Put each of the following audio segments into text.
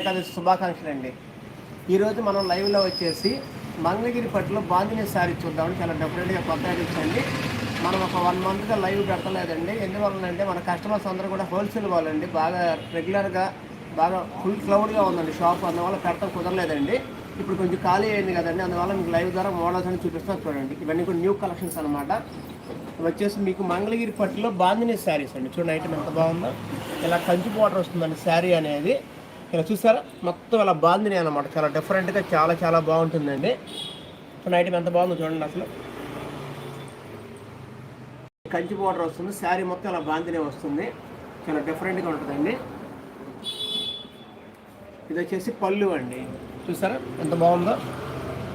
ఏకాదశి శుభాకాంక్షలు అండి ఈరోజు మనం లైవ్లో వచ్చేసి మంగళగిరి పట్టులో బాంధిని శారీ చూద్దామని చాలా డెఫినెట్గా కొత్త అండి మనం ఒక వన్ మంత్గా లైవ్ పెట్టలేదండి. ఎందువలనంటే మన కస్టమర్స్ అందరూ కూడా హోల్సేల్ వాళ్ళండి. బాగా రెగ్యులర్గా బాగా ఫుల్ క్లౌడ్గా ఉందండి షాప్ అందువల్ల పెడతాం కుదరలేదండి. ఇప్పుడు కొంచెం ఖాళీ అయింది కదండి. అందువల్ల మీకు లైవ్ ద్వారా మోడల్స్ అని చూపిస్తాను చూడండి. ఇవన్నీ కూడా న్యూ కలెక్షన్స్ అనమాట వచ్చేసి మీకు మంగళగిరి పట్టులో బాంధిని శారీస్ అండి. చూడండి ఐటమ్ ఎంత బాగుందో. ఇలా కంచి పౌడర్ వస్తుందండి శారీ అనేది. ఇలా చూసారా? మొత్తం ఇలా బాగుంది అనమాట చాలా డిఫరెంట్గా చాలా చాలా బాగుంటుందండి. నైట్ ఎంత బాగుందో చూడండి అసలు. కంచి బోర్డర్ వస్తుంది. శారీ మొత్తం ఇలా బాగుందినే వస్తుంది. చాలా డిఫరెంట్గా ఉంటుందండి. ఇది వచ్చేసి పళ్ళు అండి. చూసారా? ఎంత బాగుందో?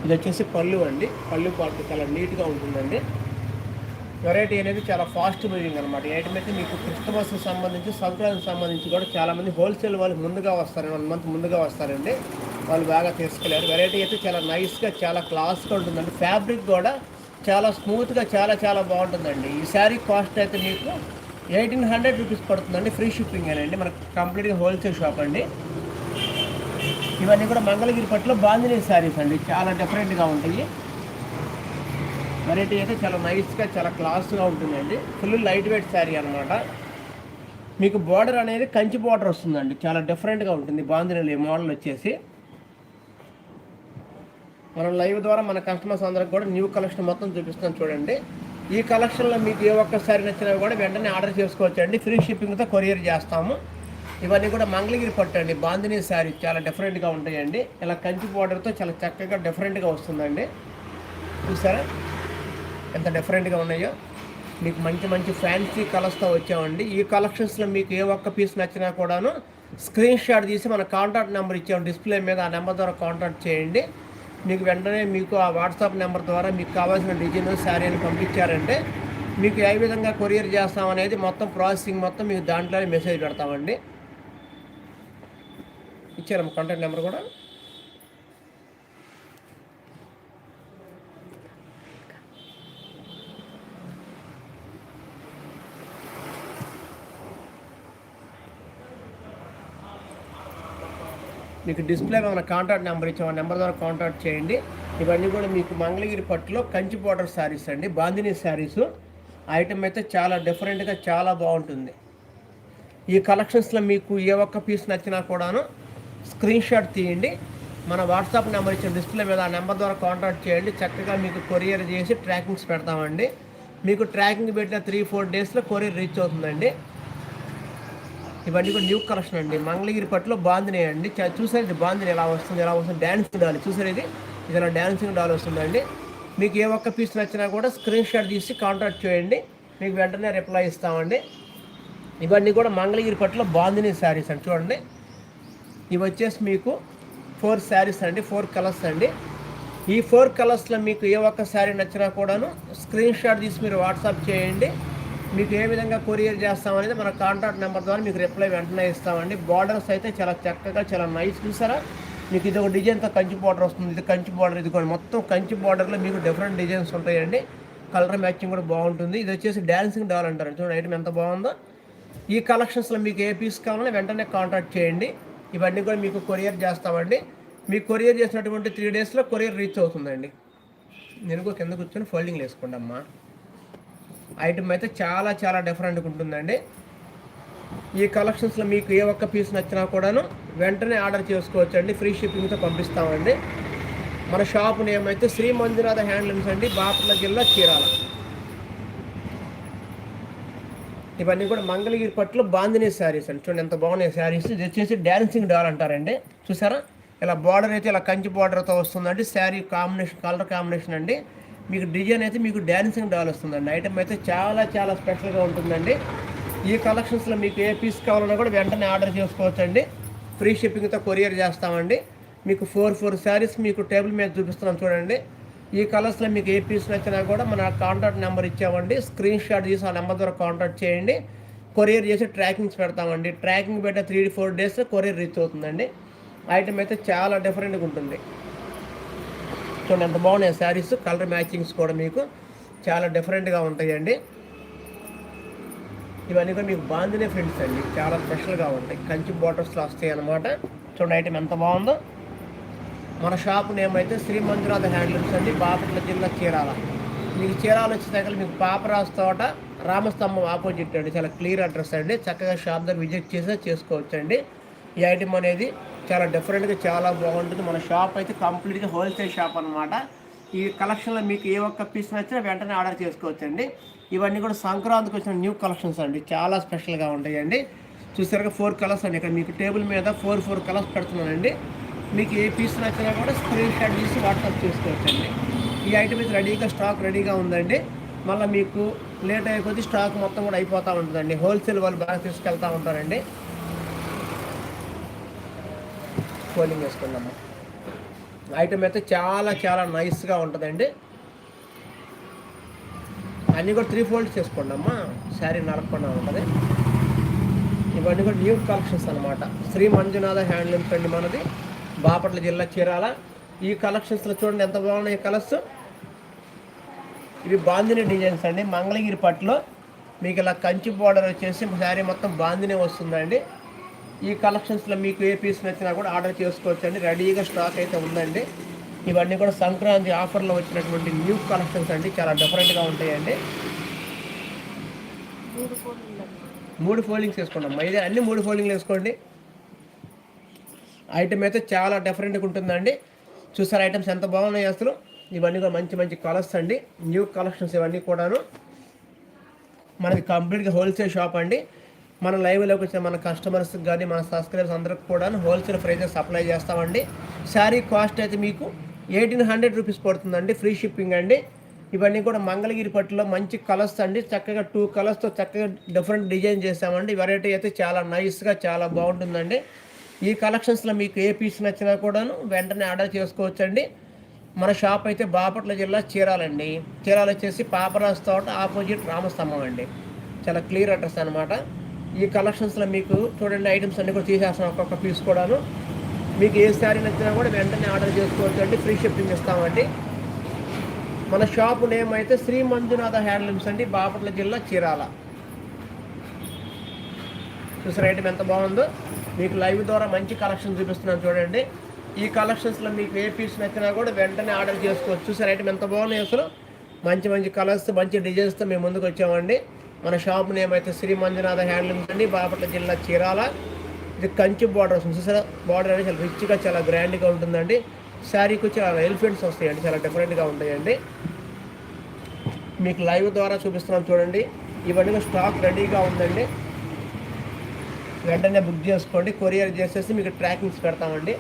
ఇది వచ్చేసి పళ్ళు అండి. పళ్ళు పాటు చాలా నీట్గా ఉంటుందండి. వెరైటీ అనేది చాలా ఫాస్ట్ మూవింగ్ అనమాట ఏంటంటే అయితే మీకు క్రిస్టమస్ సంబంధించి సంక్రాంతికి సంబంధించి కూడా చాలా మంది హోల్సేల్ వాళ్ళు ముందుగా వస్తారు వన్ మంత్ ముందుగా వస్తారండి. వాళ్ళు బాగా తీసుకెళ్ళారు వెరైటీ అయితే చాలా నైస్గా చాలా క్లాస్గా ఉంటుందండి. ఫ్యాబ్రిక్ కూడా చాలా స్మూత్గా చాలా చాలా బాగుంటుందండి. ఈ శారీ కాస్ట్ అయితే మీకు ఎయిటీన్ హండ్రెడ్ రూపీస్ పడుతుందండి. ఫ్రీ షిప్పింగ్ అండి మనకు కంప్లీట్గా హోల్సేల్ షాప్ అండి. ఇవన్నీ కూడా మంగళగిరి పట్టులో బాంజనీ శారీస్ అండి. చాలా డిఫరెంట్గా ఉంటాయి. వెరైటీ అయితే చాలా నైస్గా చాలా క్లాస్గా ఉంటుందండి. ఫుల్ లైట్ వెయిట్ శారీ అనమాట మీకు బార్డర్ అనేది కంచి బార్డర్ వస్తుందండి. చాలా డిఫరెంట్గా ఉంటుంది. బాందినీ మోడల్ వచ్చేసి. మనం లైవ్ ద్వారా మన కస్టమర్స్ అందరికి కూడా న్యూ కలెక్షన్ మొత్తం చూపిస్తాం చూడండి. ఈ కలెక్షన్లో మీకు ఏ ఒక్క శారీ నచ్చినా కూడా వెంటనే ఆర్డర్ చేసుకోవచ్చు అండి ఫ్రీ షిప్పింగ్తో కొరియర్ చేస్తాము. ఇవన్నీ కూడా మంగళగిరి పట్టు అండి. బాంధినీ శారీ చాలా డిఫరెంట్గా ఉంటాయండి. ఇలా కంచి బార్డర్తో చాలా చక్కగా డిఫరెంట్గా వస్తుందండి. చూసారా? ఎంత డిఫరెంట్గా ఉన్నాయో. మీకు మంచి మంచి ఫ్యాన్సీ కలర్స్తో వచ్చామండి. ఈ కలెక్షన్స్లో మీకు ఏ ఒక్క పీస్ నచ్చినా కూడాను స్క్రీన్ షాట్ తీసి మన కాంటాక్ట్ నెంబర్ ఇచ్చాము డిస్ప్లే మీద ఆ నెంబర్ ద్వారా కాంటాక్ట్ చేయండి. మీకు వెంటనే మీకు ఆ వాట్సాప్ నెంబర్ ద్వారా మీకు కావాల్సిన డిజైన్ శారీ అని పంపించారంటే మీకు ఏ విధంగా కొరియర్ చేస్తామనేది మొత్తం ప్రాసెసింగ్ మొత్తం మీకు దాంట్లోనే మెసేజ్ పెడతామండి. ఇచ్చారమ్మ కాంటాక్ట్ నెంబర్ కూడా? మీకు డిస్ప్లే మన కాంటాక్ట్ నెంబర్ ఇచ్చాం. ఆ నెంబర్ ద్వారా కాంటాక్ట్ చేయండి. ఇవన్నీ కూడా మీకు మంగళగిరి పట్టులో కంచి బార్డర్ శారీస్ అండి. బాందిని శారీస్ ఐటమ్ అయితే చాలా డిఫరెంట్గా చాలా బాగుంటుంది. ఈ కలెక్షన్స్లో మీకు ఏ ఒక్క పీస్ నచ్చినా కూడాను స్క్రీన్ షాట్ తీయండి. మన వాట్సాప్ నెంబర్ ఇచ్చిన డిస్ప్లే మీద ఆ నెంబర్ ద్వారా కాంటాక్ట్ చేయండి. చక్కగా మీకు కొరియర్ చేసి ట్రాకింగ్స్ పెడతామండి. మీకు ట్రాకింగ్ పెట్టిన త్రీ ఫోర్ డేస్లో కొరియర్ రీచ్ అవుతుందండి. ఇవన్నీ కూడా న్యూ కలెక్షన్ అండి. మంగళగిరి పట్టులో బాందినే అండి. చూసారు ఇది? బాందిని ఎలా వస్తుంది? ఎలా వస్తుంది? డాన్సింగ్ డాల్ చూసారు ఇది? ఇది అలా డ్యాన్సింగ్ డాల్ వస్తుందండి. మీకు ఏ ఒక్క పీస్ నచ్చినా కూడా స్క్రీన్ షాట్ తీసి కాంటాక్ట్ చేయండి. మీకు వెంటనే రిప్లై ఇస్తామండి. ఇవన్నీ కూడా మంగళగిరి పట్టులో బాందిని శారీస్ అండి. చూడండి. ఇవి వచ్చేసి మీకు ఫోర్ శారీస్ అండి. ఫోర్ కలర్స్ అండి. ఈ ఫోర్ కలర్స్లో మీకు ఏ ఒక్క శారీ నచ్చినా కూడాను స్క్రీన్ షాట్ తీసి మీరు వాట్సాప్ చేయండి. మీకు ఏ విధంగా కొరియర్ చేస్తామనేది మన కాంటాక్ట్ నెంబర్ ద్వారా మీకు రిప్లై వెంటనే ఇస్తామండి. బార్డర్స్ అయితే చాలా చక్కగా చాలా నైస్ చూసారా? మీకు ఇది ఒక డిజైన్తో కంచి బార్డర్ వస్తుంది. ఇది కంచి బార్డర్ ఇది కూడా మొత్తం కంచి బార్డర్లో మీకు డిఫరెంట్ డిజైన్స్ ఉంటాయండి. కలర్ మ్యాచింగ్ కూడా బాగుంటుంది. ఇది వచ్చేసి డ్యాన్సింగ్ డాల్ అంటారు. చూడండి ఐటమ్ ఎంత బాగుందో. ఈ కలెక్షన్స్లో మీకు ఏ పీస్ కావాలన్నా వెంటనే కాంటాక్ట్ చేయండి. ఇవన్నీ కూడా మీకు కొరియర్ చేస్తామండి. మీకు కొరియర్ చేసినటువంటి త్రీ డేస్లో కొరియర్ రీచ్ అవుతుందండి. నేను కూడా కింద కూర్చొని ఫోల్డింగ్ వేసుకోండి అమ్మా ఐటమ్ అయితే చాలా చాలా డిఫరెంట్గా ఉంటుందండి. ఈ కలెక్షన్స్లో మీకు ఏ ఒక్క పీస్ నచ్చినా కూడాను వెంటనే ఆర్డర్ చేసుకోవచ్చండి. ఫ్రీ షిప్పింగ్తో పంపిస్తామండి. మన షాప్ నేమ్ అయితే శ్రీ మంజునాథ హ్యాండ్లూమ్స్ అండి. బాపట్ల జిల్లా చీరాల. ఇవన్నీ కూడా మంగళగిరి పట్టులో బాందినీ శారీస్ అండి. చూడండి ఎంత బాగున్నాయి శారీస్. ఇది వచ్చేసి డాన్సింగ్ డాల్ అంటారండి. చూసారా? ఇలా బార్డర్ అయితే ఇలా కంచి బార్డర్తో వస్తుందండి. శారీ కాంబినేషన్ కలర్ కాంబినేషన్ అండి. మీకు డిజైన్ అయితే మీకు డాన్సింగ్ డాల్ వస్తుందండి. ఐటమ్ అయితే చాలా చాలా స్పెషల్గా ఉంటుందండి. ఈ కలెక్షన్స్లో మీకు ఏ పీస్ కావాలన్నా కూడా వెంటనే ఆర్డర్ చేసుకోవచ్చండి. ఫ్రీ షిప్పింగ్తో కొరియర్ చేస్తామండి. మీకు ఫోర్ ఫోర్ శారీస్ మీకు టేబుల్ మీద చూపిస్తున్నాం చూడండి. ఈ కలర్స్లో మీకు ఏ పీస్ నచ్చినా కూడా మన కాంటాక్ట్ నెంబర్ ఇచ్చామండి. స్క్రీన్ షాట్ తీసి ఆ నెంబర్ ద్వారా కాంటాక్ట్ చేయండి. కొరియర్ చేసి ట్రాకింగ్స్ పెడతామండి. ట్రాకింగ్ పెట్టే three four days courier reach అవుతుందండి. ఐటమ్ అయితే చాలా డిఫరెంట్గా ఉంటుంది. చూడండి ఎంత బాగున్నాయి శారీస్ కలర్ మ్యాచింగ్స్ కూడా మీకు చాలా డిఫరెంట్గా ఉంటాయండి. ఇవన్నీ కూడా మీకు బాగుందినే ఫ్రెండ్స్ అండి. చాలా స్పెషల్గా ఉంటాయి. కంచి బాటర్స్లో వస్తాయి అనమాట చూడండి ఐటమ్ ఎంత బాగుందో. మన షాప్ నేమ్ అయితే శ్రీ మంజునాథ్ హ్యాండ్లూమ్స్ అండి. బాపట్ల జిల్లా చీరాల. మీకు చీరాలు వచ్చేసరికి మీకు పాపరాజు తోట రామస్తంభం ఆపోజిట్ అండి. చాలా క్లియర్ అడ్రస్ అండి. చక్కగా షాప్ దగ్గర విజిట్ చేసే చేసుకోవచ్చండి. ఈ ఐటమ్ అనేది చాలా డిఫరెంట్గా చాలా బాగుంటుంది. మన షాప్ అయితే కంప్లీట్గా హోల్సేల్ షాప్ అనమాట ఈ కలెక్షన్లో మీకు ఏ ఒక్క పీస్ నచ్చినా వెంటనే ఆర్డర్ చేసుకోవచ్చండి. ఇవన్నీ కూడా సంక్రాంతికి వచ్చిన న్యూ కలెక్షన్స్ అండి. చాలా స్పెషల్గా ఉంటాయండి. చూసారుగా ఫోర్ కలర్స్ అండి. ఇక్కడ మీకు టేబుల్ మీద ఫోర్ ఫోర్ కలర్స్ పెడుతున్నానండి. మీకు ఏ పీస్ నచ్చినా కూడా స్క్రీన్ షాట్ తీసి వాట్సాప్ చేసుకోవచ్చండి. ఈ ఐటమ్ అయితే రెడీగా స్టాక్ రెడీగా ఉందండి. మళ్ళీ మీకు లేట్ అయిపోతే స్టాక్ మొత్తం కూడా అయిపోతూ ఉంటుందండి. హోల్సేల్ వాళ్ళు బాగా తీసుకెళ్తూ ఉంటారండి. పోలింగ్ వేసుకుందాము ఐటమ్ అయితే చాలా చాలా నైస్గా ఉంటుందండి. అన్నీ కూడా త్రీ ఫోల్డ్ చేసుకోండమ్మా శారీ నరకుండా ఉంటుంది. ఇవన్నీ కూడా న్యూ కలెక్షన్స్ అనమాట శ్రీ మంజునాథ హ్యాండ్లూమ్ పెండి మనది. బాపట్ల జిల్లా చీరాల. ఈ కలెక్షన్స్లో చూడండి ఎంత బాగున్నాయి కలర్స్ ఇవి బాందిని డిజైన్స్ అండి. మంగళగిరి పట్టులో మీకు ఇలా కంచి బార్డర్ వచ్చేసి శారీ మొత్తం బాందినే వస్తుందండి. ఈ కలెక్షన్స్లో మీకు ఏ పీస్ నచ్చినా కూడా ఆర్డర్ చేసుకోవచ్చు అండి రెడీగా స్టాక్ అయితే ఉందండి. ఇవన్నీ కూడా సంక్రాంతి ఆఫర్లో వచ్చినటువంటి న్యూ కలెక్షన్స్ అండి. చాలా డిఫరెంట్గా ఉంటాయండి. మూడు ఫోల్డింగ్స్ వేసుకోండి ఇదే అన్ని మూడు ఫోల్డింగ్లు వేసుకోండి. ఐటమ్ అయితే చాలా డిఫరెంట్గా ఉంటుందండి. చూసారు ఐటమ్స్ ఎంత బాగున్నాయి అసలు? ఇవన్నీ కూడా మంచి మంచి కలర్స్ అండి. న్యూ కలెక్షన్స్ ఇవన్నీ కూడాను మనకి కంప్లీట్గా హోల్సేల్ షాప్ అండి. మన లైవ్లోకి వచ్చిన మన కస్టమర్స్కి కానీ మన సబ్స్క్రైబర్స్ అందరికి కూడా హోల్సేల్ ప్రైజెస్ సప్లై చేస్తామండి. శారీ కాస్ట్ అయితే మీకు ఎయిటీన్ హండ్రెడ్ రూపీస్ పడుతుందండి ఫ్రీ షిప్పింగ్ అండి. ఇవన్నీ కూడా మంగళగిరి పట్టులో మంచి కలర్స్ అండి. చక్కగా టూ కలర్స్తో చక్కగా డిఫరెంట్ డిజైన్ చేసామండి వెరైటీ అయితే చాలా నైస్గా చాలా బాగుంటుందండి. ఈ కలెక్షన్స్లో మీకు ఏ పీస్ నచ్చినా కూడాను వెంటనే ఆర్డర్ చేసుకోవచ్చండి. మన షాప్ అయితే బాపట్ల జిల్లా చీరాలండి. చీరాలు వచ్చేసి పాపరాజ్ తోట ఆపోజిట్ రామస్తంభం అండి. చాలా క్లియర్ అడ్రస్ అనమాట ఈ కలెక్షన్స్లో మీకు చూడండి ఐటమ్స్ అన్నీ కూడా తీసేస్తాం ఒక్కొక్క పీస్ కూడాను. మీకు ఏ శారీ నచ్చినా కూడా వెంటనే ఆర్డర్ చేసుకోవచ్చు అండి ఫ్రీ షిప్పింగ్ ఇస్తామండి. మన షాప్ నేమ్ అయితే శ్రీ మంజునాథ హ్యాండ్లూమ్స్ అండి బాపట్ల జిల్లా చీరాల. చూసారు ఐటమ్ ఎంత బాగుందో? మీకు లైవ్ ద్వారా మంచి కలెక్షన్ చూపిస్తున్నాను చూడండి. ఈ కలెక్షన్స్లో మీకు ఏ పీస్ నచ్చినా కూడా వెంటనే ఆర్డర్ చేసుకోవచ్చు. చూసారు ఐటమ్ ఎంత బాగున్నాయి అసలు? మంచి మంచి కలర్స్ మంచి డిజైన్స్తో మేము ముందుకు వచ్చామండి. మన షాప్ నేమ్ అయితే శ్రీ మంజునాథ హ్యాండ్లూమ్స్ అండి బాపట్ల జిల్లా చీరాల. ఇది కంచి బార్డర్ వస్తుంది. చూసారా? బార్డర్ అనేది చాలా రిచ్గా చాలా గ్రాండ్గా ఉంటుందండి. శారీకి వచ్చి చాలా ఎలిఫెంట్స్ వస్తాయండి. చాలా డిఫరెంట్గా ఉంటాయండి. మీకు లైవ్ ద్వారా చూపిస్తున్నాం చూడండి. ఇవన్నీ స్టాక్ రెడీగా ఉందండి. వెంటనే బుక్ చేసుకోండి. కొరియర్ చేసేసి మీకు ట్రాకింగ్స్ పెడతామండి.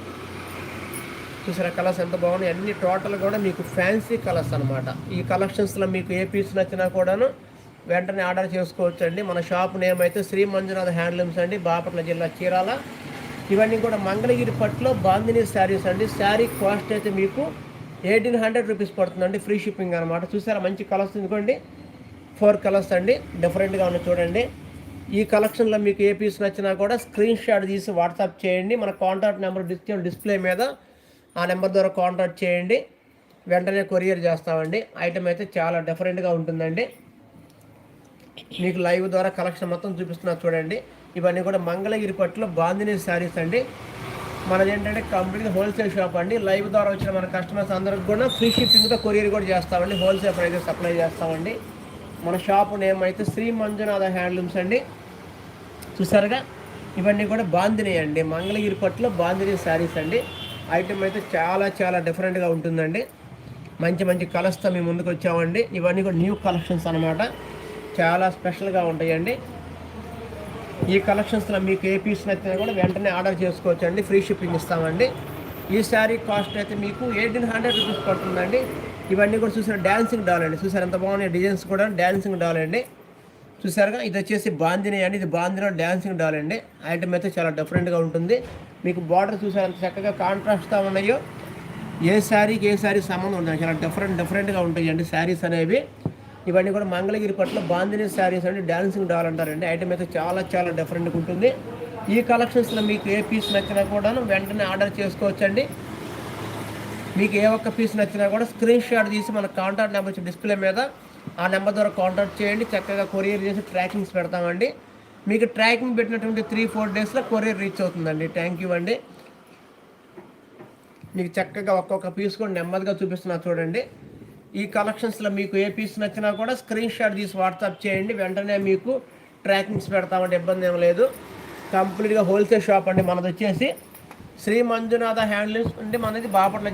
చూసారా? కలర్స్ ఎంత బాగున్నాయి. అన్ని టోటల్ కూడా మీకు ఫ్యాన్సీ కలర్స్ అనమాట ఈ కలెక్షన్స్లో మీకు ఏ పీస్ నచ్చినా కూడాను వెంటనే ఆర్డర్ చేసుకోవచ్చు అండి మన షాప్ నేమ్ అయితే శ్రీ మంజునాథ్ హ్యాండ్లూమ్స్ అండి బాపట్ల జిల్లా చీరాల. ఇవన్నీ కూడా మంగళగిరి పట్టులో బాందిని శారీస్ అండి. శారీ కాస్ట్ అయితే మీకు ఎయిటీన్ హండ్రెడ్ రూపీస్ పడుతుందండి. ఫ్రీ షిప్పింగ్ అనమాట చూసారా మంచి కలర్స్ ఎందుకోండి ఫోర్ కలర్స్ అండి. డిఫరెంట్గా ఉన్న చూడండి. ఈ కలెక్షన్లో మీకు ఏ పీస్ నచ్చినా కూడా స్క్రీన్ షాట్ తీసి వాట్సాప్ చేయండి. మన కాంటాక్ట్ నెంబర్ డిస్ప్లే డిస్ప్లే మీద ఆ నెంబర్ ద్వారా కాంటాక్ట్ చేయండి. వెంటనే కొరియర్ చేస్తామండి. ఐటమ్ అయితే చాలా డిఫరెంట్గా ఉంటుందండి. మీకు లైవ్ ద్వారా కలెక్షన్ మొత్తం చూపిస్తున్నా చూడండి. ఇవన్నీ కూడా మంగళగిరి పట్టులో బాందిని శారీస్ అండి. మనది ఏంటంటే కంప్లీట్ హోల్సేల్ షాప్ అండి. లైవ్ ద్వారా వచ్చిన మన కస్టమర్స్ అందరికి కూడా ఫ్రీ షిప్పింగ్తో కొరియర్ కూడా చేస్తామండి. హోల్సేల్ ప్రైజెస్ సప్లై చేస్తామండి. మన షాప్ నేమ్ అయితే శ్రీ మంజునాథ హ్యాండ్లూమ్స్ అండి. చూసారుగా? ఇవన్నీ కూడా బాందిని అండి. మంగళగిరి పట్టులో బాందిని శారీస్ అండి. ఐటమ్ అయితే చాలా చాలా డిఫరెంట్గా ఉంటుందండి. మంచి మంచి కలర్స్తో మేము ముందుకు వచ్చామండి. ఇవన్నీ కూడా న్యూ కలెక్షన్స్ అనమాట చాలా స్పెషల్గా ఉంటాయండి. ఈ కలెక్షన్స్లో మీకు ఏ పీస్ నచ్చినా కూడా వెంటనే ఆర్డర్ చేసుకోవచ్చండి. ఫ్రీ షిప్పింగ్ ఇస్తామండి. ఈ శారీ కాస్ట్ అయితే మీకు ఎయిటీన్ హండ్రెడ్ రూపీస్ పడుతుందండి. ఇవన్నీ కూడా చూసారు డ్యాన్సింగ్ డాల్ అండి. చూసారు ఎంత బాగున్నాయి డిజైన్స్ కూడా? డ్యాన్సింగ్ డాల్ అండి. చూసారుగా? ఇది వచ్చేసి బాందిని అండి. ఇది బాందిలో డ్యాన్సింగ్ డాల్ అండి. ఐటమ్ అయితే చాలా డిఫరెంట్గా ఉంటుంది. మీకు బార్డర్ చూసారు ఎంత చక్కగా కాంట్రాస్ట్గా ఉన్నాయో? ఏ శారీకి ఏ శారీ సంబంధం ఉంటుంది చాలా డిఫరెంట్ డిఫరెంట్గా ఉంటాయండి శారీస్ అనేవి. ఇవన్నీ కూడా మంగళగిరి పట్ల బాందినీ శారీస్ అండి డాన్సింగ్ డాల్ అంటారండి. ఐటమ్ అయితే చాలా చాలా డిఫరెంట్గా ఉంటుంది. ఈ కలెక్షన్స్లో మీకు ఏ పీస్ నచ్చినా కూడా వెంటనే ఆర్డర్ చేసుకోవచ్చండి. మీకు ఏ ఒక్క పీస్ నచ్చినా కూడా స్క్రీన్ షాట్ తీసి మన కాంటాక్ట్ నెంబర్ డిస్ప్లే మీద ఆ నెంబర్ ద్వారా కాంటాక్ట్ చేయండి. చక్కగా కొరియర్ చేసి ట్రాకింగ్స్ పెడతామండి. మీకు ట్రాకింగ్ పెట్టినటువంటి త్రీ ఫోర్ డేస్లో కొరియర్ రీచ్ అవుతుందండి. థ్యాంక్ యూ అండి. మీకు చక్కగా ఒక్కొక్క పీస్ కూడా నెమ్మదిగా చూపిస్తున్నా చూడండి. ఈ కలెక్షన్స్లో మీకు ఏ పీస్ నచ్చినా కూడా స్క్రీన్ షాట్ తీసి వాట్సాప్ చేయండి. వెంటనే మీకు ట్రాకింగ్స్ పెడతామంటే ఇబ్బంది ఏం లేదు. కంప్లీట్గా హోల్సేల్ షాప్ అండి. మనది వచ్చేసి శ్రీ మంజునాథ హ్యాండ్లూమ్స్ అంటే మనది బాపట్ల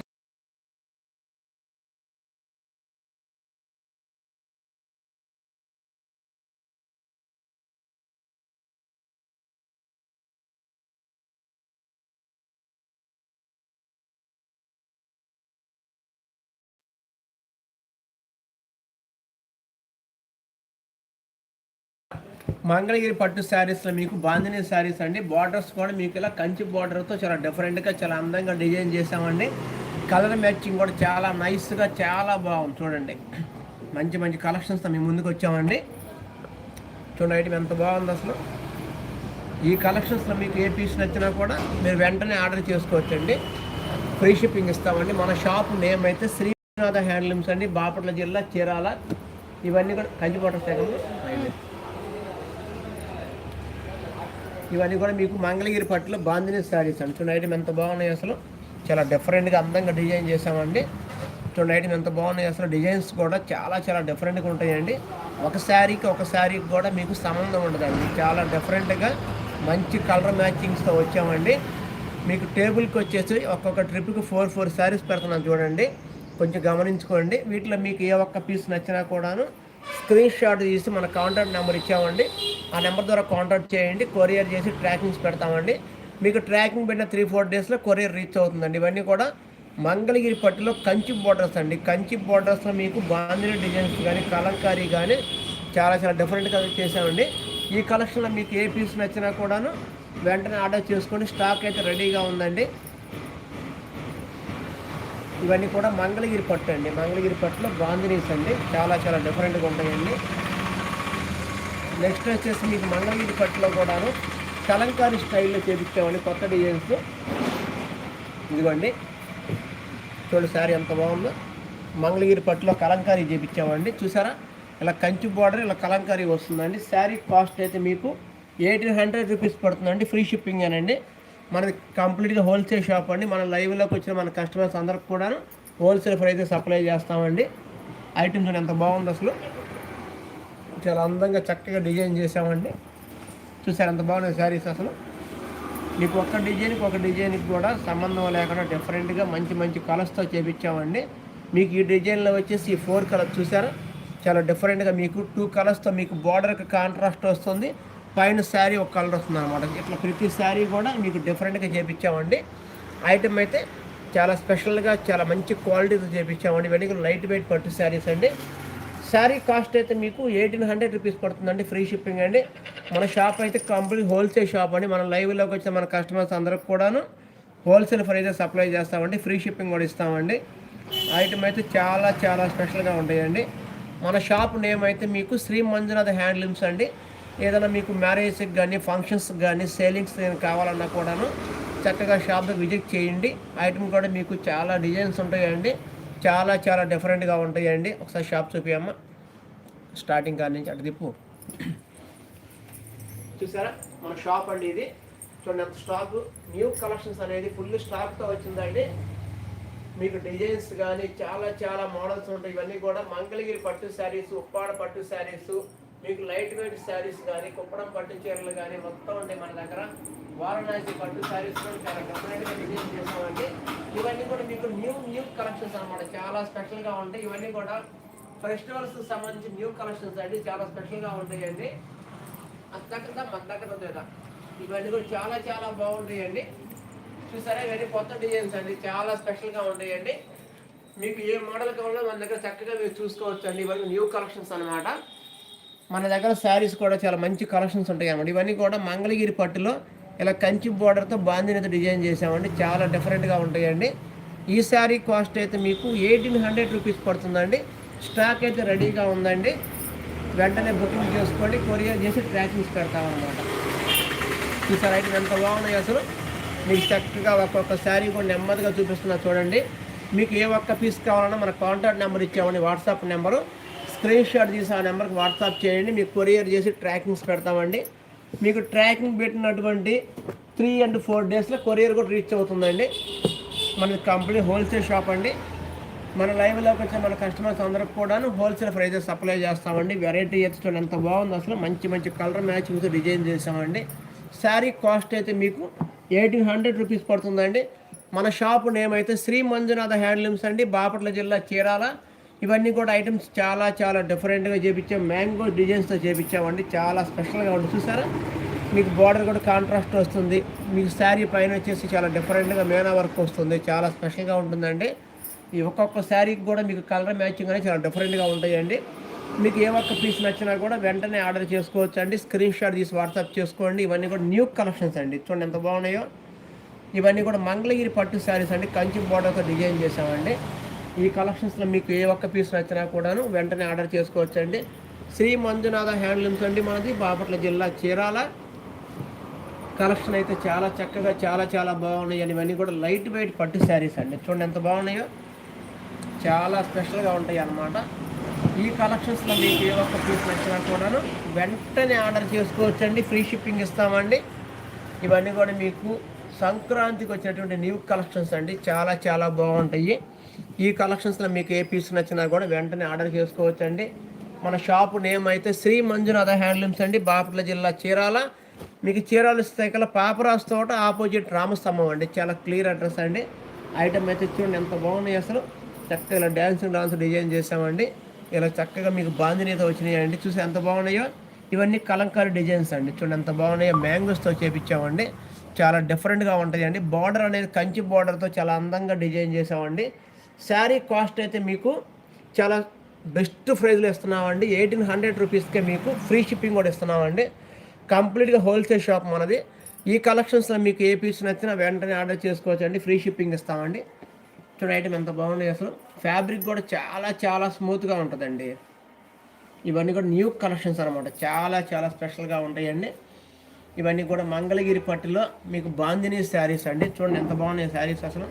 మంగళగిరి పట్టు శారీస్లో మీకు బాందిని శారీస్ అండి. బార్డర్స్ కూడా మీకు ఇలా కంచి బార్డర్తో చాలా డిఫరెంట్గా చాలా అందంగా డిజైన్ చేసామండి కలర్ మ్యాచింగ్ కూడా చాలా నైస్గా చాలా బాగుంది. చూడండి. మంచి మంచి కలెక్షన్స్తో మేము ముందుకు వచ్చామండి. చూడండి ఐటమ్ ఎంత బాగుంది అసలు. ఈ కలెక్షన్స్లో మీకు ఏ పీస్ నచ్చినా కూడా మీరు వెంటనే ఆర్డర్ చేసుకోవచ్చండి. ఫ్రీ షిప్పింగ్ ఇస్తామండి. మన షాప్ నేమ్ అయితే శ్రీనాథ హ్యాండ్లూమ్స్ అండి. బాపట్ల జిల్లా చీరాల. ఇవన్నీ కూడా కంచిపోట సెకండ్ ఇవన్నీ కూడా మీకు మంగళగిరి పట్టులో బాందిని శారీస్ అండి. చూడండి ఐటమ్ ఎంత బాగున్నాయి అసలు? చాలా డిఫరెంట్గా అందంగా డిజైన్ చేసామండి చూడండి ఐటమ్ ఎంత బాగున్నాయి అసలు? డిజైన్స్ కూడా చాలా చాలా డిఫరెంట్గా ఉంటాయండి. ఒక శారీకి ఒక శారీకి కూడా మీకు సంబంధం ఉండదండి. చాలా డిఫరెంట్గా మంచి కలర్ మ్యాచింగ్స్తో వచ్చామండి. మీకు టేబుల్కి వచ్చేసి ఒక్కొక్క ట్రిప్కి ఫోర్ ఫోర్ శారీస్ పెడుతున్నాను చూడండి. కొంచెం గమనించుకోండి. వీటిలో మీకు ఏ ఒక్క పీస్ నచ్చినా కూడాను స్క్రీన్ షాట్ తీసి మన కాంటాక్ట్ నెంబర్ ఇచ్చామండి. ఆ నెంబర్ ద్వారా కాంటాక్ట్ చేయండి కొరియర్ చేసి ట్రాకింగ్స్ పెడతామండి. మీకు ట్రాకింగ్ పెట్టిన త్రీ ఫోర్ డేస్లో కొరియర్ రీచ్ అవుతుందండి. ఇవన్నీ కూడా మంగళగిరి పట్టులో కంచి బోర్డర్స్ అండి. కంచి బోర్డర్స్లో మీకు బాంధిని డిజైన్స్ కానీ కలంకారీ కానీ చాలా చాలా డిఫరెంట్గా చేసామండి ఈ కలెక్షన్లో మీకు ఏ పీస్ నచ్చినా కూడాను వెంటనే ఆర్డర్ చేసుకొని స్టాక్ అయితే రెడీగా ఉందండి. ఇవన్నీ కూడా మంగళగిరి పట్టు అండి. మంగళగిరి పట్టులో బాందినీస్ అండి. చాలా చాలా డిఫరెంట్గా ఉంటాయండి. నెక్స్ట్ వచ్చేసి మీకు మంగళగిరి పట్టులో కూడాను కలంకారీ స్టైల్లో చేపించామండి కొత్త డిజైన్స్ ఇదిగోండి. చూడు శారీ ఎంత బాగుందో. మంగళగిరి పట్టులో కలంకారీ చేపించామండి చూసారా? ఇలా కంచి బార్డర్ ఇలా కలంకారీ వస్తుందండి. శారీ కాస్ట్ అయితే మీకు ఎయిటీన్ హండ్రెడ్ రూపీస్ పడుతుందండి. ఫ్రీ షిప్పింగ్ అనండి మనది కంప్లీట్గా హోల్సేల్ షాప్ అండి. మన లైవ్లోకి వచ్చిన మన కస్టమర్స్ అందరికి కూడా హోల్సేల్ ప్రైస్ సప్లై చేస్తామండి. ఐటమ్స్ ఎంత బాగుంది అసలు. చాలా అందంగా చక్కగా డిజైన్ చేసామండి చూసారు ఎంత బాగున్నాయి శారీస్ అసలు. మీకు ఒక్క డిజైన్కి ఒక డిజైన్కి కూడా సంబంధం లేకుండా డిఫరెంట్గా మంచి మంచి కలర్స్తో చేపించామండి. మీకు ఈ డిజైన్లో వచ్చేసి ఈ ఫోర్ కలర్స్ చూసారా? చాలా డిఫరెంట్గా మీకు టూ కలర్స్తో మీకు బార్డర్కి కాంట్రాస్ట్ వస్తుంది. పైన శారీ ఒక కలర్ వస్తుంది అనమాట ఇట్లా ప్రతి శారీ కూడా మీకు డిఫరెంట్గా చేపించామండి ఐటమ్ అయితే చాలా స్పెషల్గా చాలా మంచి క్వాలిటీతో చేపించామండి ఇవన్నీ లైట్ వెయిట్ పట్టు శారీస్ అండి. శారీ కాస్ట్ అయితే మీకు ఎయిటీన్ హండ్రెడ్ రూపీస్ పడుతుందండి ఫ్రీ షిప్పింగ్ అండి. మన షాప్ అయితే కంప్లీట్ హోల్సేల్ షాప్ అండి. మన లైవ్లోకి వచ్చిన మన కస్టమర్స్ అందరికి కూడాను హోల్సేల్ ప్రైజెస్ సప్లై చేస్తామండి. ఫ్రీ షిప్పింగ్ కూడా ఇస్తామండి. ఐటమ్ అయితే చాలా చాలా స్పెషల్గా ఉంటాయండి. మన షాప్ నేమ్ అయితే మీకు శ్రీ మంజునాథ్ హ్యాండ్లూమ్స్ అండి. ఏదైనా మీకు మ్యారేజ్కి కానీ ఫంక్షన్స్కి కానీ సేలింగ్స్ కావాలన్నా కూడాను చక్కగా షాప్లో విజిట్ చేయండి. ఐటమ్ కూడా మీకు చాలా డిజైన్స్ ఉంటాయండి. చాలా చాలా డిఫరెంట్గా ఉంటాయండి. ఒకసారి షాప్ చూపించమ్మా స్టార్టింగ్ కాడి నుంచి అటు తిప్పు. చూసారా? మన షాప్ అండి ఇది. చూడండి అంత స్టాక్ న్యూ కలెక్షన్స్ అనేది ఫుల్ స్టాక్తో వచ్చిందండి. మీకు డిజైన్స్ కానీ చాలా చాలా మోడల్స్ ఉంటాయి. ఇవన్నీ కూడా మంగళగిరి పట్టు శారీస్ ఉప్పాడ పట్టు శారీస్ మీకు లైట్ వెయిట్ శారీస్ కానీ కుప్పడం పట్టు చీరలు కానీ మొత్తం ఉంటాయి మన దగ్గర. వారణాసి పట్టు శారీస్ కూడా చాలా డిఫరెంట్గా డిజైన్ చేసామండి ఇవన్నీ కూడా మీకు న్యూ న్యూ కలెక్షన్స్ అనమాట చాలా స్పెషల్గా ఉంటాయి. ఇవన్నీ కూడా ఫెస్టివల్స్ సంబంధించి న్యూ కలెక్షన్స్ అండి. చాలా స్పెషల్గా ఉంటాయండి. అంతకంతా మన దగ్గర లేదా? ఇవన్నీ కూడా చాలా చాలా బాగుంటాయండి. చూసారా? ఇవన్నీ కొత్త డిజైన్స్ అండి. చాలా స్పెషల్గా ఉంటాయండి. మీకు ఏ మోడల్ కావాలో మన దగ్గర చక్కగా మీరు చూసుకోవచ్చు అండి ఇవన్నీ న్యూ కలెక్షన్స్ అనమాట మన దగ్గర శారీస్ కూడా చాలా మంచి కలెక్షన్స్ ఉంటాయి అనమాట ఇవన్నీ కూడా మంగళగిరి పట్టులో ఇలా కంచి బోర్డర్తో బాందినతో డిజైన్ చేసామండి చాలా డిఫరెంట్గా ఉంటాయండి. ఈ శారీ కాస్ట్ అయితే మీకు ఎయిటీన్ హండ్రెడ్ రూపీస్ పడుతుందండి. స్టాక్ అయితే రెడీగా ఉందండి. వెంటనే బుకింగ్ చేసుకోండి. కొరియర్ చేసి ట్రాకింగ్స్ పెడతామన్నమాట. చూసారు అయితే ఎంత బాగున్నాయి అసలు? మీకు చక్కగా ఒక్కొక్క శారీ కూడా నెమ్మదిగా చూపిస్తున్నా చూడండి. మీకు ఏ ఒక్క పీస్ కావాలన్నా మన కాంటాక్ట్ నెంబర్ ఇచ్చామండి. వాట్సాప్ నెంబరు స్క్రీన్ షాట్ తీసి ఆ నెంబర్కి వాట్సాప్ చేయండి మీకు కొరియర్ చేసి ట్రాకింగ్స్ పెడతామండి. మీకు ట్రాకింగ్ పెట్టినటువంటి త్రీ అండ్ ఫోర్ డేస్లో కొరియర్ కూడా రీచ్ అవుతుందండి. మన కంపెనీ హోల్సేల్ షాప్ అండి. మన లైవ్లోకి వచ్చే మన కస్టమర్స్ అందరికి కూడాను హోల్సేల్ ప్రైజెస్ సప్లై చేస్తామండి. వెరైటీ చూడండి ఎంత బాగుంది అసలు మంచి మంచి కలర్ మ్యాచింగ్తో డిజైన్ చేసామండి శారీ కాస్ట్ అయితే మీకు ఎయిటీన్ హండ్రెడ్ రూపీస్ పడుతుందండి. మన షాప్ నేమ్ అయితే శ్రీ మంజునాథ హ్యాండ్లూమ్స్ అండి. బాపట్ల జిల్లా చీరాల. ఇవన్నీ కూడా ఐటమ్స్ చాలా చాలా డిఫరెంట్గా చేపించాం మ్యాంగో డిజైన్స్తో చేపించామండి. చాలా స్పెషల్గా ఉంటుంది చూసారా? మీకు బార్డర్ కూడా కాంట్రాస్ట్ వస్తుంది. మీకు శారీ పైన వచ్చేసి చాలా డిఫరెంట్గా మేనా వర్క్ వస్తుంది. చాలా స్పెషల్గా ఉంటుందండి. ఈ ఒక్కొక్క శారీకి కూడా మీకు కలర్ మ్యాచింగ్ అనేది చాలా డిఫరెంట్గా ఉంటాయండి. మీకు ఏ ఒక్క పీస్ నచ్చినా కూడా వెంటనే ఆర్డర్ చేసుకోవచ్చు అండి స్క్రీన్ షాట్ తీసి వాట్సాప్ చేసుకోండి. ఇవన్నీ కూడా న్యూ కలెక్షన్స్ అండి. చూడండి ఎంత బాగున్నాయో. ఇవన్నీ కూడా మంగళగిరి పట్టు శారీస్ అండి. కంచి బార్డర్తో డిజైన్ చేసామండి ఈ కలెక్షన్స్లో మీకు ఏ ఒక్క పీస్ నచ్చినా కూడాను వెంటనే ఆర్డర్ చేసుకోవచ్చు అండి శ్రీ మంజునాథ హ్యాండ్లూమ్స్ అండి మనది. బాపట్ల జిల్లా చీరాల. కలెక్షన్ అయితే చాలా చక్కగా చాలా చాలా బాగున్నాయి. ఇవన్నీ కూడా లైట్ వెయిట్ పట్టు శారీస్ అండి. చూడండి ఎంత బాగున్నాయో. చాలా స్పెషల్గా ఉంటాయి అన్నమాట. ఈ కలెక్షన్స్లో మీకు ఏ ఒక్క పీస్ నచ్చినా కూడాను వెంటనే ఆర్డర్ చేసుకోవచ్చు అండి ఫ్రీ షిప్పింగ్ ఇస్తామండి. ఇవన్నీ కూడా మీకు సంక్రాంతికి వచ్చినటువంటి న్యూ కలెక్షన్స్ అండి. చాలా చాలా బాగుంటాయి. ఈ కలెక్షన్స్లో మీకు ఏ పీస్ నచ్చినా కూడా వెంటనే ఆర్డర్ చేసుకోవచ్చు అండి మన షాపు నేమ్ అయితే శ్రీ మంజునాథ హ్యాండ్లూమ్స్ అండి. బాపట్ల జిల్లా చీరాల. మీకు చీరాల కల పాపరాజు తోట ఆపోజిట్ రామస్తంభం అండి. చాలా క్లియర్ అడ్రస్ అండి. ఐటమ్ అయితే చూడండి ఎంత బాగున్నాయి అసలు. చక్కగా ఇలా డ్యాన్సింగ్ డాన్స్ డిజైన్ చేసామండి ఇలా చక్కగా మీకు బాందినీతో వచ్చినాయండి. చూసి ఎంత బాగున్నాయో. ఇవన్నీ కలంకారీ డిజైన్స్ అండి. చూడండి ఎంత బాగున్నాయో. మ్యాంగోస్తో చేపించామండి. చాలా డిఫరెంట్గా ఉంటాయండి. బార్డర్ అనేది కంచి బార్డర్తో చాలా అందంగా డిజైన్ చేసామండి శారీ కాస్ట్ అయితే మీకు చాలా బెస్ట్ ప్రైజ్లో ఇస్తున్నామండి. ఎయిటీన్ హండ్రెడ్ రూపీస్కే మీకు ఫ్రీ షిప్పింగ్ కూడా ఇస్తున్నామండి. కంప్లీట్గా హోల్సేల్ షాప్ మనది. ఈ కలెక్షన్స్లో మీకు ఏ పీస్ నచ్చినా వెంటనే ఆర్డర్ చేసుకోవచ్చు అండి ఫ్రీ షిప్పింగ్ ఇస్తామండి. చూడండి ఐటమ్ ఎంత బాగున్నాయి అసలు. ఫ్యాబ్రిక్ కూడా చాలా చాలా స్మూత్గా ఉంటుందండి. ఇవన్నీ కూడా న్యూ కలెక్షన్స్ అనమాట చాలా చాలా స్పెషల్గా ఉంటాయండి. ఇవన్నీ కూడా మంగళగిరి పట్టులో మీకు బాందిని శారీస్ అండి. చూడండి ఎంత బాగున్నాయి శారీస్ అసలు.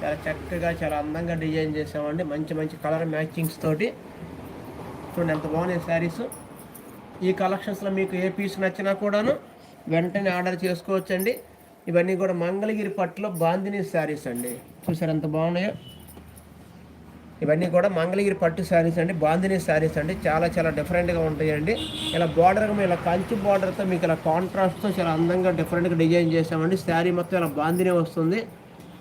చాలా చక్కగా చాలా అందంగా డిజైన్ చేసామండి మంచి మంచి కలర్ మ్యాచింగ్స్ తోటి. చూడండి ఎంత బాగున్నాయి శారీస్. ఈ కలెక్షన్స్లో మీకు ఏ పీస్ నచ్చినా కూడాను వెంటనే ఆర్డర్ చేసుకోవచ్చండి. ఇవన్నీ కూడా మంగళగిరి పట్టులో బాందిని శారీస్ అండి. చూసారు ఎంత బాగున్నాయో? ఇవన్నీ కూడా మంగళగిరి పట్టు శారీస్ అండి బాందిని శారీస్ అండి. చాలా చాలా డిఫరెంట్గా ఉంటాయండి. ఇలా బార్డర్ ఇలా కంచి బార్డర్తో మీకు ఇలా కాంట్రాస్ట్తో చాలా అందంగా డిఫరెంట్గా డిజైన్ చేసామండి శారీ మొత్తం ఇలా బాందిని వస్తుంది.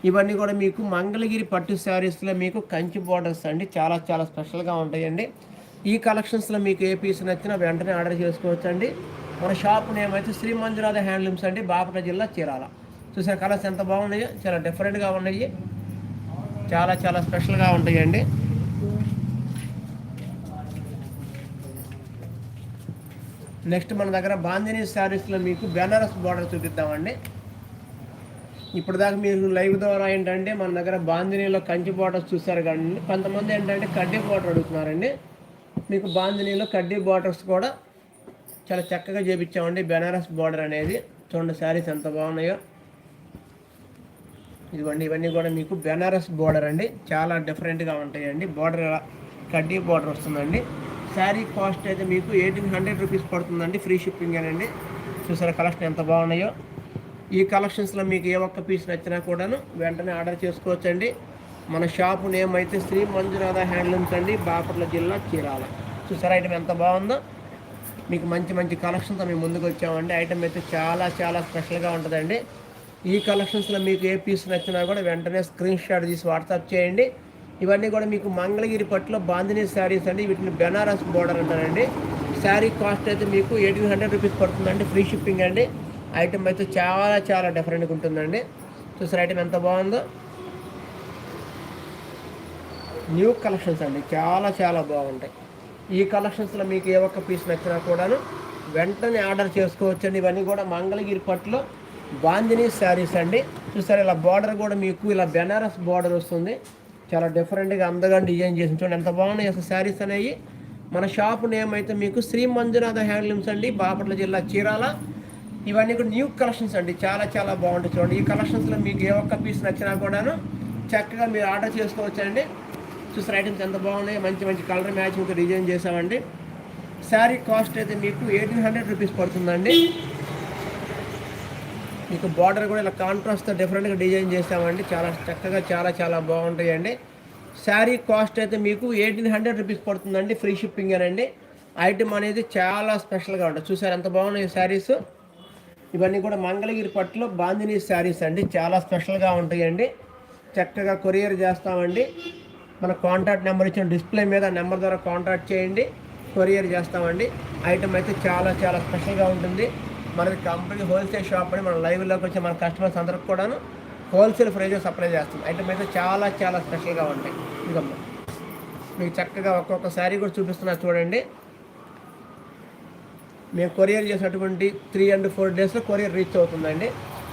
ఇవన్నీ కూడా మీకు మంగళగిరి పట్టు శారీస్లో మీకు కంచి బార్డర్స్ అండి. చాలా చాలా స్పెషల్గా ఉంటాయండి. ఈ కలెక్షన్స్లో మీకు ఏ పీస్ నచ్చినా వెంటనే ఆర్డర్ చేసుకోవచ్చండి. మన షాప్ నేమ్ అయితే శ్రీ మంజునాథ హ్యాండ్లూమ్స్ అండి బాపట జిల్లా చీరాల. చూసారు కలర్స్ ఎంత బాగున్నాయో? చాలా డిఫరెంట్గా ఉన్నాయి. చాలా చాలా స్పెషల్గా ఉంటాయండి. నెక్స్ట్ మన దగ్గర బాందినీ శారీస్లో మీకు బెనారస్ బార్డర్ చూపిద్దామండి. ఇప్పుడు దాకా మీరు లైవ్ ద్వారా ఏంటంటే మన దగ్గర బాందినీలో కంచి బోటర్స్ చూసారు కానీ కొంతమంది ఏంటంటే కడ్డీ బోటర్ అడుగుతున్నారండి. మీకు బాందినీలో కడ్డీ బార్డర్స్ కూడా చాలా చక్కగా చేపించామండి. బెనారస్ బార్డర్ అనేది. చూడండి శారీస్ ఎంత బాగున్నాయో. ఇదిగోండి ఇవన్నీ కూడా మీకు బెనారస్ బార్డర్ అండి. చాలా డిఫరెంట్గా ఉంటాయండి. బార్డర్ కడ్డీ బార్డర్ వస్తుందండి. శారీ కాస్ట్ అయితే మీకు ఎయిటీన్ హండ్రెడ్ రూపీస్ పడుతుందండి. ఫ్రీ షిప్పింగ్ అండి చూసారా కలెక్షన్ ఎంత బాగున్నాయో. ఈ కలెక్షన్స్లో మీకు ఏ ఒక్క పీస్ నచ్చినా కూడాను వెంటనే ఆర్డర్ చేసుకోవచ్చండి. మన షాపు నేమ్ అయితే శ్రీ మంజునాథ హ్యాండ్లూమ్స్ అండి బాపట్ల జిల్లా చీరాల. చూసారా ఐటమ్ ఎంత బాగుందో? మీకు మంచి మంచి కలెక్షన్తో మేము ముందుకు వచ్చామండి. ఐటమ్ అయితే చాలా చాలా స్పెషల్గా ఉంటుందండి. ఈ కలెక్షన్స్లో మీకు ఏ పీస్ నచ్చినా కూడా వెంటనే స్క్రీన్ షాట్ తీసి వాట్సాప్ చేయండి. ఇవన్నీ కూడా మీకు మంగళగిరి పట్టులో బాందినీ శారీస్ అండి వీటిని బెనారస్ బోర్డర్ అంటారండి. శారీ కాస్ట్ అయితే మీకు ఎయిటీన్ హండ్రెడ్ రూపీస్ పడుతుందండి ఫ్రీ షిప్పింగ్ అండి. ఐటమ్ అయితే చాలా చాలా డిఫరెంట్గా ఉంటుందండి. చూసారు ఐటమ్ ఎంత బాగుందో? న్యూ కలెక్షన్స్ అండి. చాలా చాలా బాగుంటాయి. ఈ కలెక్షన్స్లో మీకు ఏ ఒక్క పీస్ నచ్చినా కూడాను వెంటనే ఆర్డర్ చేసుకోవచ్చండి. ఇవన్నీ కూడా మంగళగిరి పట్టులో బాందినీ శారీస్ అండి. చూసారు ఇలా బార్డర్ కూడా మీకు ఇలా బెనారస్ బార్డర్ వస్తుంది. చాలా డిఫరెంట్గా అందగా డిజైన్ చేసి చూడండి ఎంత బాగున్నాయి అసలు శారీస్ అనేవి. మన షాప్ నేమ్ అయితే మీకు శ్రీ మంజునాథ హ్యాండ్లూమ్స్ అండి. బాపట్ల జిల్లా చీరాల. ఇవన్నీ కూడా న్యూ కలెక్షన్స్ అండి. చాలా చాలా బాగుంటుంది చూడండి. ఈ కలెక్షన్స్లో మీకు ఏ ఒక్క పీస్ నచ్చినా కూడాను చక్కగా మీరు ఆర్డర్ చేసుకోవచ్చండి. చూసిన చూసారు ఐటమ్స్ ఎంత బాగున్నాయి మంచి మంచి కలర్ మ్యాచింగ్తో డిజైన్ చేసామండి శారీ కాస్ట్ అయితే మీకు ఎయిటీన్ హండ్రెడ్ రూపీస్ పడుతుందండి. మీకు బార్డర్ కూడా ఇలా కాంట్రాస్ట్తో డిఫరెంట్గా డిజైన్ చేసామండి చాలా చక్కగా చాలా చాలా బాగుంటాయండి. శారీ కాస్ట్ అయితే మీకు ఎయిటీన్ హండ్రెడ్ రూపీస్ పడుతుందండి. ఫ్రీ షిప్పింగ్ అండి ఐటమ్ అనేది చాలా స్పెషల్గా ఉంటుంది. చూసారు ఎంత బాగున్నాయి శారీస్ ఇవన్నీ కూడా మంగళగిరి పట్టులో బాందిని శారీస్ అండి. చాలా స్పెషల్గా ఉంటాయండి. చక్కగా కొరియర్ చేస్తామండి. మన కాంటాక్ట్ నెంబర్ ఇచ్చిన డిస్ప్లే మీద నెంబర్ ద్వారా కాంటాక్ట్ చేయండి. కొరియర్ చేస్తామండి. ఐటమ్ అయితే చాలా చాలా స్పెషల్గా ఉంటుంది. మనది కంపెనీ హోల్సేల్ షాప్ అని మన లైవ్లోకి వచ్చి మన కస్టమర్స్ అందరికి కూడాను హోల్సేల్ ప్రైజెస్ సప్లై చేస్తుంది ఐటమ్ అయితే చాలా చాలా స్పెషల్గా ఉంటాయి. ఇదమ్మా మీకు చక్కగా ఒక్కొక్క శారీ కూడా చూపిస్తున్నా చూడండి. మేము కొరియర్ చేసినటువంటి త్రీ అండ్ ఫోర్ డేస్లో కొరియర్ రీచ్ అవుతుందండి.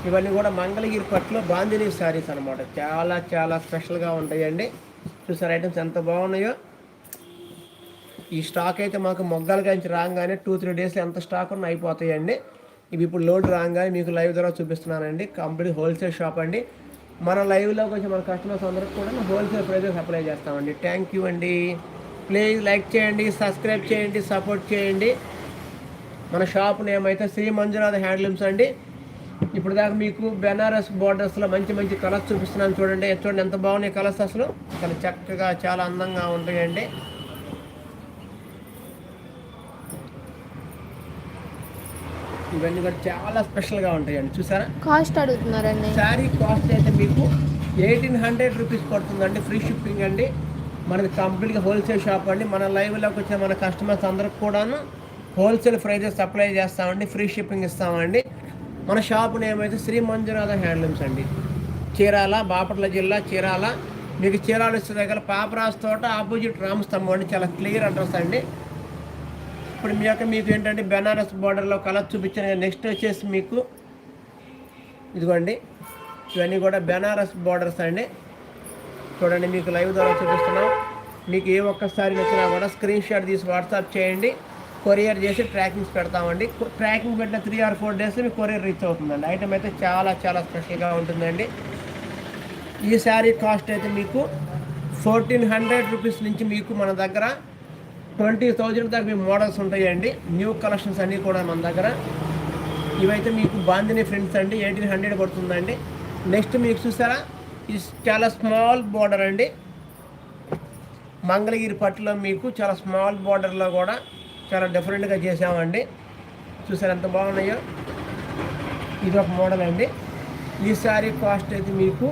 ఇవన్నీ కూడా మంగళగిరి పట్టులో బాందిని శారీస్ అనమాట చాలా చాలా స్పెషల్గా ఉంటాయండి. చూసారు ఐటమ్స్ ఎంత బాగున్నాయో? ఈ స్టాక్ అయితే మాకు మొగ్గల నుంచి రాగానే టూ త్రీ డేస్లో ఎంత స్టాక్ ఉన్నా అయిపోతాయండి. ఇవి ఇప్పుడు లోడ్ రాగానే మీకు లైవ్ ద్వారా చూపిస్తున్నానండి. కంప్లీట్ హోల్సేల్ షాప్ అండి. మన లైవ్లోకి వచ్చి మన కస్టమర్స్ అందరికి కూడా హోల్సేల్ ప్రైజెస్ అప్లై చేస్తామండి. థ్యాంక్ యూ అండి. ప్లీజ్ లైక్ చేయండి సబ్స్క్రైబ్ చేయండి సపోర్ట్ చేయండి. మన షాప్ నేమ్ అయితే శ్రీ మంజునాథ్ హ్యాండ్లూమ్స్ అండి. ఇప్పుడు దాకా మీకు బెనారస్ బోర్డర్స్లో మంచి మంచి కలర్స్ చూపిస్తున్నాను చూడండి. చూడండి ఎంత బాగున్నాయి కలర్స్ అసలు. చాలా చక్కగా చాలా అందంగా ఉంటాయండి. ఇవన్నీ కూడా చాలా స్పెషల్గా ఉంటాయండి. చూసారా? కాస్ట్ అడుగుతున్నారండి. శారీ కాస్ట్ అయితే మీకు ఎయిటీన్ హండ్రెడ్ రూపీస్ పడుతుందండి. ఫ్రీ షిప్పింగ్ అండి. మనది కంప్లీట్గా హోల్సేల్ షాప్ అండి. మన లైవ్లోకి వచ్చిన మన కస్టమర్స్ అందరికి కూడాను హోల్సేల్ ప్రైజెస్ సప్లై చేస్తామండి ఫ్రీ షిప్పింగ్ ఇస్తామండి. మన షాప్ నేమ్ అయితే శ్రీ మంజునాథ హ్యాండ్లూమ్స్ అండి. చీరాల బాపట్ల జిల్లా చీరాల. మీకు చీరాల ఇస్తే దగ్గర పాపరాజు తోట ఆపోజిట్ రామస్తంభం అండి. చాలా క్లియర్ అడ్రస్ అండి. ఇప్పుడు మీ యొక్క మీకు ఏంటంటే బెనారస్ బార్డర్లో కలర్ చూపించాను నెక్స్ట్ వచ్చేసి మీకు ఇదిగోండి. ఇవన్నీ కూడా బెనారస్ బార్డర్స్ అండి. చూడండి మీకు లైవ్ ద్వారా చూపిస్తున్నాం. మీకు ఏ ఒక్కసారి నచ్చినా కూడా స్క్రీన్ షాట్ తీసి వాట్సాప్ చేయండి. కొరియర్ చేసి ట్రాకింగ్స్ పెడతామండి. ట్రాకింగ్ పెట్టిన త్రీ ఆర్ ఫోర్ డేస్ మీకు కొరియర్ రీచ్ అవుతుందండి. ఐటమ్ అయితే చాలా చాలా స్పెషల్గా ఉంటుందండి. ఈ శారీ కాస్ట్ అయితే మీకు ఫోర్టీన్ హండ్రెడ్ రూపీస్ నుంచి మీకు మన దగ్గర ట్వంటీ థౌజండ్ దాకా మీ మోడల్స్ ఉంటాయండి. న్యూ కలెక్షన్స్ అన్నీ కూడా మన దగ్గర. ఇవైతే మీకు బాందిని ఫ్రెండ్స్ అండి. ఎయిటీన్ హండ్రెడ్ పడుతుందండి. నెక్స్ట్ మీకు చూసారా? ఇది చాలా స్మాల్ బార్డర్ అండి. మంగళగిరి పట్టులో మీకు చాలా స్మాల్ బార్డర్లో కూడా చాలా డిఫరెంట్గా చేసామండి చూసారు ఎంత బాగున్నాయో? ఇది ఒక మోడల్ అండి. ఈ శారీ కాస్ట్ అయితే మీకు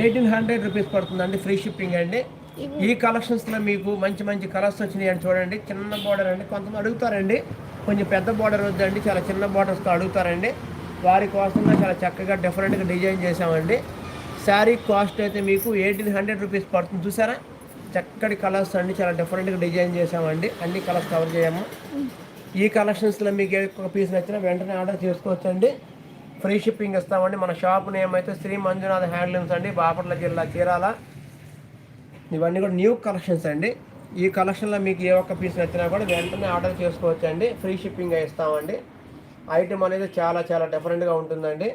ఎయిటీన్ హండ్రెడ్ రూపీస్ పడుతుందండి ఫ్రీ షిప్పింగ్ అండి. ఈ కలెక్షన్స్లో మీకు మంచి మంచి కలర్స్ వచ్చినాయి అని చూడండి. చిన్న బార్డర్ అండి. కొంతమంది అడుగుతారండి. కొంచెం పెద్ద బార్డర్ వద్దండి. చాలా చిన్న బార్డర్స్తో అడుగుతారండి. వారి కోసంగా చాలా చక్కగా డిఫరెంట్గా డిజైన్ చేసామండి శారీ కాస్ట్ అయితే మీకు ఎయిటీన్ హండ్రెడ్ రూపీస్ పడుతుంది. చూసారా? చక్కటి కలర్స్ అన్ని చాలా డిఫరెంట్గా డిజైన్ చేసామండి అన్ని కలర్స్ కవర్ చేయము. ఈ కలెక్షన్స్లో మీకు ఏ ఒక్క పీస్ నచ్చినా వెంటనే ఆర్డర్ చేసుకోవచ్చండి. ఫ్రీ షిప్పింగ్ ఇస్తామండి. మన షాప్ నేమ్ అయితే శ్రీ మంజునాథ్ హ్యాండ్లూమ్స్ అండి. బాపట్ల జిల్లా చీరాల. ఇవన్నీ కూడా న్యూ కలెక్షన్స్ అండి. ఈ కలెక్షన్లో మీకు ఏ ఒక్క పీస్ నచ్చినా కూడా వెంటనే ఆర్డర్ చేసుకోవచ్చండి. ఫ్రీ షిప్పింగ్ ఇస్తామండి. ఐటమ్ అనేది చాలా చాలా డిఫరెంట్గా ఉంటుందండి.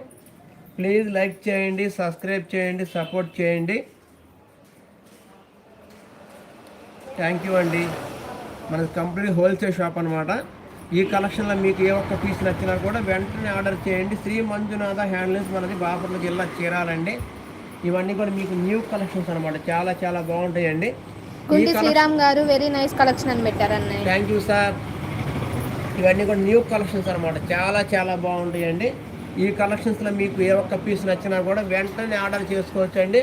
ప్లీజ్ లైక్ చేయండి సబ్స్క్రైబ్ చేయండి సపోర్ట్ చేయండి. థ్యాంక్ యూ అండి. మనది కంప్లీట్ హోల్సేల్ షాప్ అనమాట ఈ కలెక్షన్లో మీకు ఏ ఒక్క పీస్ నచ్చినా కూడా వెంటనే ఆర్డర్ చేయండి. శ్రీ మంజునాథ హ్యాండ్లూమ్స్ మనది బాపట్ల జిల్లా చీరాలండి. ఇవన్నీ కూడా మీకు న్యూ కలెక్షన్స్ అనమాట చాలా చాలా బాగుంటాయండి. కుంటి శ్రీరామ్ గారు వెరీ నైస్ కలెక్షన్ అని పెట్టారన్నయ్య. థ్యాంక్ యూ సార్ ఇవన్నీ కూడా న్యూ కలెక్షన్స్ అనమాట చాలా చాలా బాగుంటాయండి. ఈ కలెక్షన్స్లో మీకు ఏ ఒక్క పీస్ నచ్చినా కూడా వెంటనే ఆర్డర్ చేసుకోవచ్చు అండి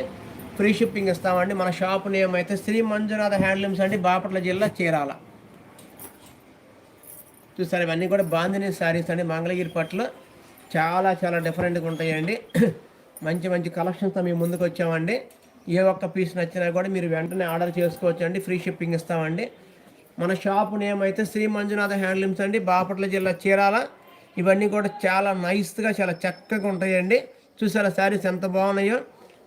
ఫ్రీ షిప్పింగ్ ఇస్తామండి. మన షాప్ నేమ్ అయితే శ్రీ మంజునాథ హ్యాండ్లూమ్స్ అండి. బాపట్ల జిల్లా చీరాల. చూసారు ఇవన్నీ కూడా బాంధిని శారీస్ అండి. మంగళగిరి పట్ల చాలా చాలా డిఫరెంట్గా ఉంటాయండి. మంచి మంచి కలెక్షన్స్తో మేము ముందుకు వచ్చామండి. ఏ ఒక్క పీస్ నచ్చినా కూడా మీరు వెంటనే ఆర్డర్ చేసుకోవచ్చు అండి. ఫ్రీ షిప్పింగ్ ఇస్తామండి. మన షాప్ నేమ్ అయితే శ్రీ మంజునాథ హ్యాండ్లూమ్స్ అండి. బాపట్ల జిల్లా చీరాల. ఇవన్నీ కూడా చాలా నైస్గా చాలా చక్కగా ఉంటాయండి. చూసారా శారీస్ ఎంత బాగున్నాయో.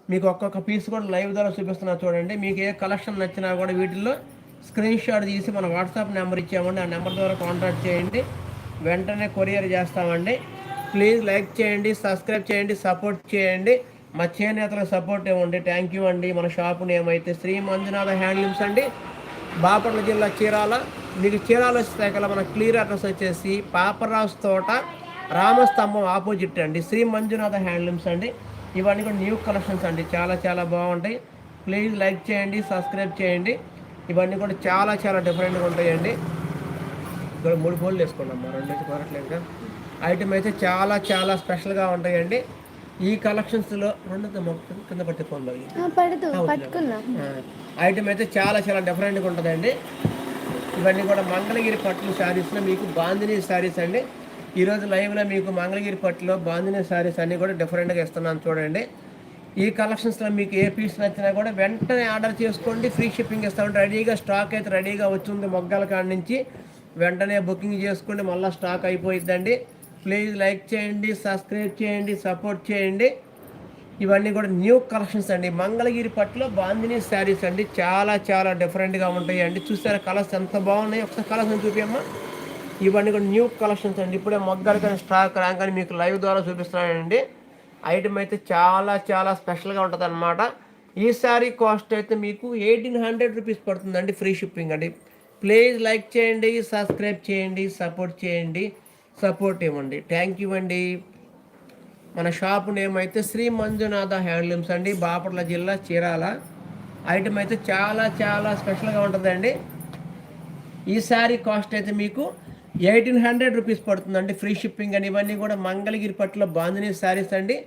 మీకు ఒక్కొక్క పీస్ కూడా లైవ్ ద్వారా చూపిస్తున్నా చూడండి. మీకు ఏ కలెక్షన్ నచ్చినా కూడా వీటిల్లో స్క్రీన్ షాట్ తీసి మన వాట్సాప్ నెంబర్ ఇచ్చామండి ఆ నెంబర్ ద్వారా కాంటాక్ట్ చేయండి. వెంటనే కొరియర్ చేస్తామండి. ప్లీజ్ లైక్ చేయండి సబ్స్క్రైబ్ చేయండి సపోర్ట్ చేయండి. మా చేనేతల సపోర్ట్ ఇవ్వండి థ్యాంక్ యూ అండి. మన షాప్ నేమైతే శ్రీ మంజునాథ హ్యాండ్లూమ్స్ అండి బాపట్ల జిల్లా చీరాల. మీకు చీరాల వస్తే మన క్లియర్ అడ్రస్ వచ్చేసి పాపరాజు తోట రామస్తంభం ఆపోజిట్ అండి. శ్రీ మంజునాథ హ్యాండ్లూమ్స్ అండి. ఇవన్నీ కూడా న్యూ కలెక్షన్స్ అండి. చాలా చాలా బాగుంటాయి. ప్లీజ్ లైక్ చేయండి సబ్స్క్రైబ్ చేయండి. ఇవన్నీ కూడా చాలా చాలా డిఫరెంట్గా ఉంటాయండి. ఇక్కడ మూడు ఫోన్లు వేసుకోండి అమ్మా. రెండు అయితే కొరట్లేదు కదా. ఐటమ్ అయితే చాలా చాలా స్పెషల్గా ఉంటాయండి. ఈ కలెక్షన్స్లో రెండు కింద పట్టి ఫోన్ ఐటమ్ అయితే చాలా చాలా డిఫరెంట్గా ఉంటుందండి. ఇవన్నీ కూడా మంగళగిరి పట్లు శారీస్లో మీకు బాందిని శారీస్ అండి. ఈరోజు లైవ్లో మీకు మంగళగిరి పట్టులో బాందిని శారీస్ అన్నీ కూడా డిఫరెంట్గా ఇస్తున్నాను చూడండి. ఈ కలెక్షన్స్లో మీకు ఏ పీస్ నచ్చినా కూడా వెంటనే ఆర్డర్ చేసుకోండి. ఫ్రీ షిప్పింగ్ ఇస్తామంటే రెడీగా స్టాక్ అయితే రెడీగా వచ్చింది మొగ్గల కాడ నుంచి. వెంటనే బుకింగ్ చేసుకోండి. మళ్ళీ స్టాక్ అయిపోయిద్దండి. ప్లీజ్ లైక్ చేయండి సబ్స్క్రైబ్ చేయండి సపోర్ట్ చేయండి. ఇవన్నీ కూడా న్యూ కలెక్షన్స్ అండి. మంగళగిరి పట్టులో బాందిని శారీస్ అండి. చాలా చాలా డిఫరెంట్గా ఉంటాయి అండి చూసారా కలర్స్ ఎంత బాగున్నాయి. ఒకసారి కలర్స్ చూపించమ్మా ఇవన్నీ కూడా న్యూ కలెక్షన్స్ అండి. ఇప్పుడే మొగ్గలు కానీ స్టాక్ రాగానే మీకు లైవ్ ద్వారా చూపిస్తున్నానండి. ఐటమ్ అయితే చాలా చాలా స్పెషల్గా ఉంటుంది అనమాట ఈ శారీ కాస్ట్ అయితే మీకు ఎయిటీన్ హండ్రెడ్ రూపీస్ పడుతుందండి ఫ్రీ షిప్పింగ్ అండి. ప్లీజ్ లైక్ చేయండి సబ్స్క్రైబ్ చేయండి సపోర్ట్ చేయండి. సపోర్ట్ ఇవ్వండి థ్యాంక్ యూ అండి. మన షాప్ నేమ్ అయితే శ్రీ మంజునాథ హ్యాండ్లూమ్స్ అండి. బాపట్ల జిల్లా చీరాల. ఐటమ్ అయితే చాలా చాలా స్పెషల్గా ఉంటుందండి. ఈ శారీ కాస్ట్ అయితే మీకు ఎయిటీన్ హండ్రెడ్ రూపీస్ పడుతుందండి. ఫ్రీ షిప్పింగ్ అని ఇవన్నీ కూడా మంగళగిరి పట్టులో బాందిని శారీస్ అండి.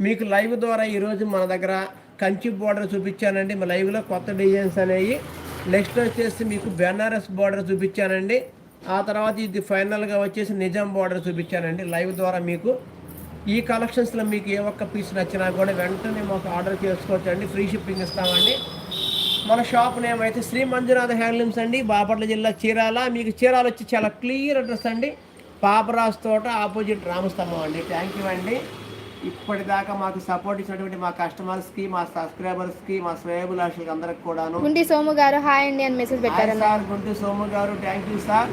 మీకు లైవ్ ద్వారా ఈరోజు మన దగ్గర కంచి బోర్డర్ చూపించానండి. మా లైవ్లో కొత్త డిజైన్స్ అనేవి. నెక్స్ట్ వచ్చేసి మీకు బెనారస్ బార్డర్ చూపించానండి. ఆ తర్వాత ఇది ఫైనల్గా వచ్చేసి నిజాం బార్డర్ చూపించానండి. లైవ్ ద్వారా మీకు. ఈ కలెక్షన్స్లో మీకు ఏ ఒక్క పీస్ నచ్చినా కూడా వెంటనే మాకు ఆర్డర్ చేసుకోవచ్చు అండి ఫ్రీ షిప్పింగ్ ఇస్తామండి. మన షాప్ నేమ్ అయితే శ్రీ మంజునాథ హ్యాండ్లూమ్స్ అండి. బాపట్ల జిల్లా చీరాల. మీకు చీరాల వచ్చి చాలా క్లియర్ అడ్రస్ అండి. పాపరాజు తోట ఆపోజిట్ రామస్తంభం అండి. థ్యాంక్ యూ అండి. ఇప్పటిదాకా మాకు సపోర్ట్ ఇచ్చినటువంటి మా కస్టమర్స్కి మా సబ్స్క్రైబర్స్కి మా శ్రేయబులాషులకి అందరికి కూడాను. గుంటి సోము గారు హాయ్ అండి అని మెసేజ్ హాయ్ పెట్టారన్న సార్ గుంటూ సోము గారు థ్యాంక్ యూ సార్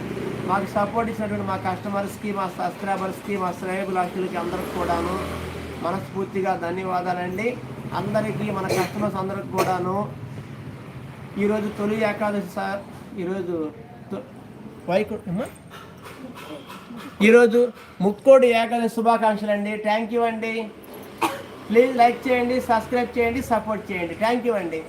మాకు సపోర్ట్ ఇచ్చినటువంటి మా కస్టమర్స్కి మా సబ్స్క్రైబర్స్కి మా శ్రేయబులాషులకి అందరికి కూడాను మనస్ఫూర్తిగా ధన్యవాదాలండి. అందరికీ మన కస్టమర్స్ అందరికి కూడాను ఈరోజు తొలి ఏకాదశి సార్. ఈరోజు తొ- వైకు ఈరోజు ముక్కోడి ఏకాదశి శుభాకాంక్షలు అండి. థ్యాంక్ యూ అండి. ప్లీజ్ లైక్ చేయండి సబ్స్క్రైబ్ చేయండి సపోర్ట్ చేయండి. థ్యాంక్ యూ అండి.